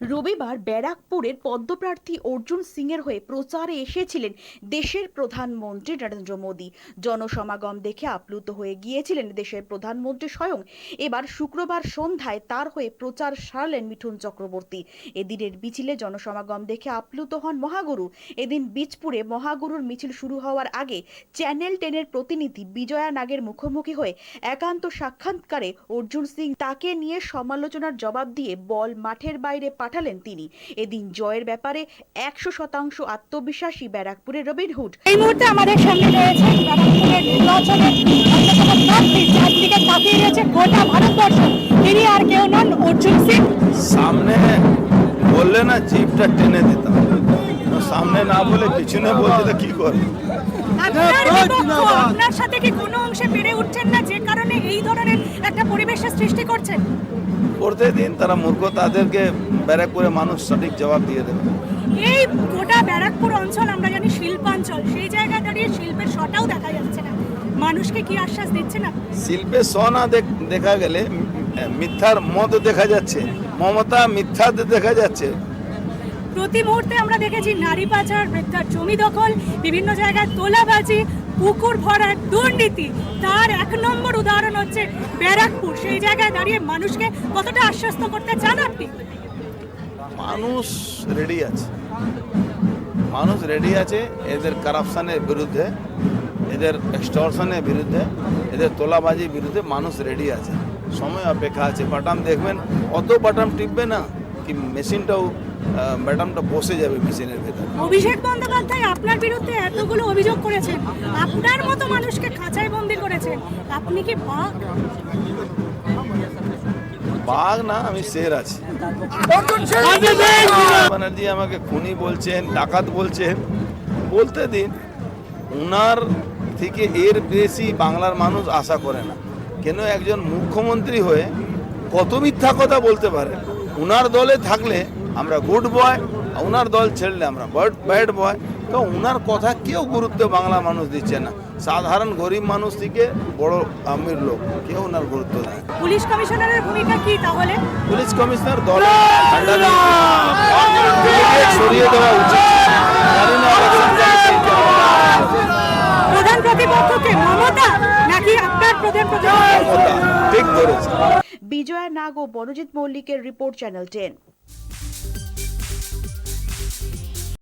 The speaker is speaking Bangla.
রবিবার ব্যারাকপুরের পদ্মপ্রার্থী অর্জুন সিংয়ের হয়ে প্রচারে এসেছিলেন দেশের প্রধানমন্ত্রী নরেন্দ্র মোদী। জনসমাগম দেখে আপ্লুত হয়ে গিয়েছিলেন দেশের প্রধানমন্ত্রী স্বয়ং। এবার শুক্রবার সন্ধ্যায় তার হয়ে প্রচার সারলেন মিঠুন চক্রবর্তী। এদিনের মিছিলে জনসমাগম দেখে আপ্লুত হন মহাগুরু। এদিন বীজপুরে মহাগুরুর মিছিল শুরু হওয়ার আগে চ্যানেল টেনের প্রতিনিধি বিজয়া নাগের মুখোমুখি হয়ে একান্ত সাক্ষাৎকারে অর্জুন সিং তাকে নিয়ে সমালোচনার জবাব দিয়ে বল মাঠের বাইরে পাঠালেন তিনি। এদিন জয়ের ব্যাপারে একশো শতাংশ আত্মবিশ্বাসী ব্যারাকপুরের রবিনহুড এই মুহূর্তে আমাদের সামনে রয়েছে ব্যারাকপুরের নির্বাচনের অন্যতম প্রার্থী যার দিকে তাকিয়ে রয়েছে গোটা ভারতবর্ষ। তিনি আর কেউ নন অর্জুন সিং। সামনে বললে না জিপটা টেনে দিতাম। সামনে না বলে পিছনে বলছে তো কি করে আপনার সাথে কি কোনো অংশে পেরে উঠছেন না যে কারণে এই ধরনের একটা পরিবেশের সৃষ্টি করছেন? করতে দিন তারা মূর্খ তাদেরকে ব্যারাকপুরে মানুষ সঠিক জবাব দিয়ে দেবে। এই গোটা ব্যারাকপুর অঞ্চল আমরা জানি শিল্পাঞ্চল সেই জায়গায় দাঁড়িয়ে শিল্পের শটাও দেখা যাচ্ছে না। মানুষকে কি আশ্বাস দিচ্ছে না শিল্পে সোনা দেখ- দেখা গেলে মিথ্যার মত দেখা যাচ্ছে মমতা মিথ্যাতে দেখা যাচ্ছে। প্রতি মুহূর্তে আমরা দেখেছি নারী পাচার বৃদ্ধার জমি দখল, বিভিন্ন জায়গায় তোলাবাজি, পুকুর ভরার দুর্নীতি। তার এক নম্বর উদাহরণ হচ্ছে ব্যারাকপুর। সেই জায়গায় দাঁড়িয়ে মানুষকে কতটা আশ্বস্ত করতে চান আপনি? মানুষ রেডি আছে। মানুষ রেডি আছে এদের কারাপশনের বিরুদ্ধে, এদের এক্সটর্শনের বিরুদ্ধে, এদের তোলাবাজির বিরুদ্ধে মানুষ রেডি আছে। সময় অপেক্ষা আছে। বাটাম দেখবেন, অত বাটাম টিপবে না। কি মেশিনটাও বাটামটা বসে যাবে মেশিনের ভেতরে। অভিষেক বন্দ্যোপাধ্যায় আপনার বিরুদ্ধে এতগুলো অভিযোগ করেছেন আপনার মতো মানুষকে খাঁচায় বন্দি করেছেন আপনি কি বাঘ? বাঘ না আমি শের আছি। ব্যানার্জি আমাকে খুনি বলছেন ডাকাত বলছেন বলতে দিন উনার থেকে এর বেশি বাংলার মানুষ আশা করে না। কেন একজন মুখ্যমন্ত্রী হয়ে কত মিথ্যা কথা বলতে পারে? উনার দলে থাকলে আমরা গুড বয় ওনার দল ছেড়লে আমরা ব্যাড বয় তো ওনার কথা কেউ গুরুত্ব বাংলা মানুষ দিচ্ছে না। সাধারণ গরিব মানুষ থেকে বড় আমির লোক কেউ উনার গুরুত্ব দেয় পুলিশ কমিশনারের ভূমিকা কি তাহলে? পুলিশ কমিশনার delegate সরিয়ে দেওয়া উচিত। প্রধান প্রতিপক্ষকে মমতা নাকি আপনার প্রধান প্রতিপক্ষ? ঠিক ধরেছে বিজয়া নাগ ও বনজিৎ মল্লিকের রিপোর্ট চ্যানেল টেন।